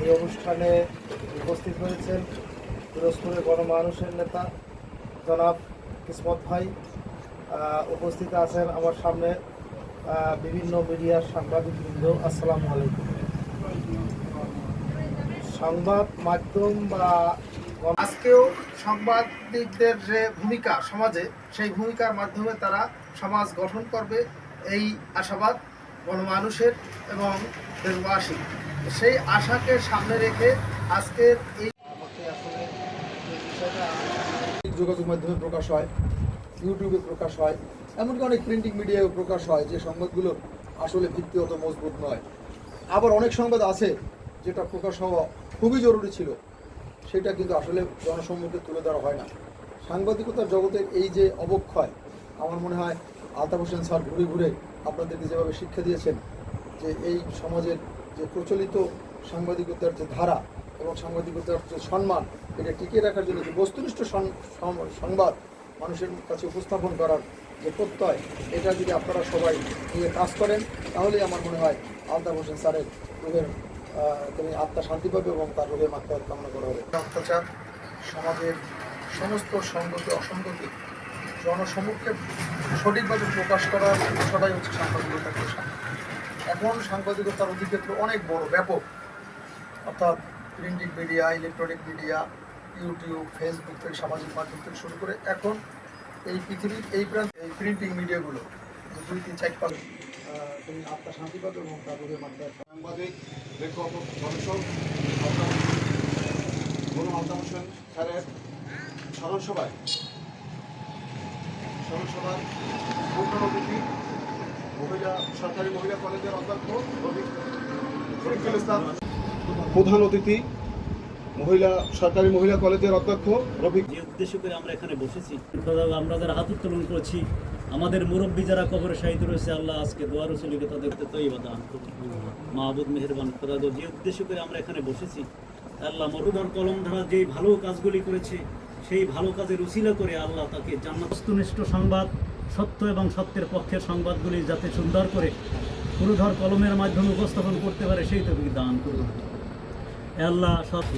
এই অনুষ্ঠানে উপস্থিত হয়েছেন পিরোজপুরের গণমানুষের নেতা জনাব কিসমত ভাই। উপস্থিত আছেন আমার সামনে বিভিন্ন মিডিয়ার সাংবাদিকবৃন্দ। আসসালামু আলাইকুম। সংবাদ মাধ্যম বা আজকেও সাংবাদিকদের যে ভূমিকা সমাজে, সেই ভূমিকার মাধ্যমে তারা সমাজ গঠন করবে, এই আশাবাদ গণমানুষের এবং দেশবাসীর। সেই আশাকে সামনে রেখে আজকের এই যোগাযোগ মাধ্যমে প্রকাশ হয়, ইউটিউবে প্রকাশ হয়, এমনকি অনেক প্রিন্টিং মিডিয়ায় প্রকাশ হয় যে সংবাদগুলো আসলে ভিত্তি অত মজবুত নয়। আবার অনেক সংবাদ আছে যেটা প্রকাশ হওয়া খুবই জরুরি ছিল, সেটা কিন্তু আসলে জনসম্মুখে তুলে ধরা হয় না। সাংবাদিকতার জগতের এই যে অবক্ষয়, আমার মনে হয় আলতাফ হোসেন স্যার ঘুরে ঘুরে আপনাদেরকে যেভাবে শিক্ষা দিয়েছেন যে এই সমাজের যে প্রচলিত সাংবাদিকতার যে ধারা এবং সাংবাদিকতার যে সম্মান, এটা টিকিয়ে রাখার জন্য যে বস্তুনিষ্ঠ সংবাদ মানুষের কাছে উপস্থাপন করার যে প্রত্যয়, এটা যদি আপনারা সবাই নিয়ে কাজ করেন, তাহলেই আমার মনে হয় আলতাফ হোসেন স্যারের রোগের তিনি আত্মা শান্তি পাবে এবং তার রোগের মাত্রা কামনা করা হবে। অত্যাচার, সমাজের সমস্ত সঙ্গতি অসঙ্গতি, জনসমক্ষে সঠিকভাবে প্রকাশ করার বিষয়টাই হচ্ছে সাংবাদিকতার পেশা। এখন সাংবাদিকতার অধিক্ষেত্র অনেক বড়, ব্যাপক। অর্থাৎ printing media, electronic media, YouTube, Facebook থেকে সামাজিক মাধ্যম থেকে শুরু করে এখন এই পৃথিবীর, এই প্রান্ত, এই প্রিন্টিং মিডিয়াগুলো দুই তিন চার পাবে তুমি আত্মা এবং তার রোগের মাত্রা সাংবাদিক, লেখক, গবেষক গরু আলতাম হোসেন স্যারের মহিলা সরকারি মহিলা কলেজের অধ্যক্ষ রফিকুল ইসলাম প্রধান অতিথি মহিলা সরকারি মহিলা কলেজের অধ্যক্ষ রফিক। যে উদ্দেশ্য করে আমরা এখানে বসেছি আমরা যারা হাত উত্তোলন করছি আমাদের মুরব্বী যারা কবরে শাহিদ রয়েছে আল্লাহ আজকে দোয়ার রসুলিকে তাদেরকে তৈবা দান মাহবুদ মেহরবান খোদা যে উদ্দেশ্য করে আমরা এখানে বসেছি আল্লাহ মরুদর কলম ধারা যেই ভালো কাজগুলি করেছে সেই ভালো কাজের উসিলা করে আল্লাহ তাকে জান্নাত সংবাদ সত্য এবং সত্যের পক্ষের সংবাদগুলি যাতে সুন্দর করে পুরুধর কলমের মাধ্যমে উপস্থাপন করতে পারে, সেই তবে দান করুন। আল্লাহ সত্য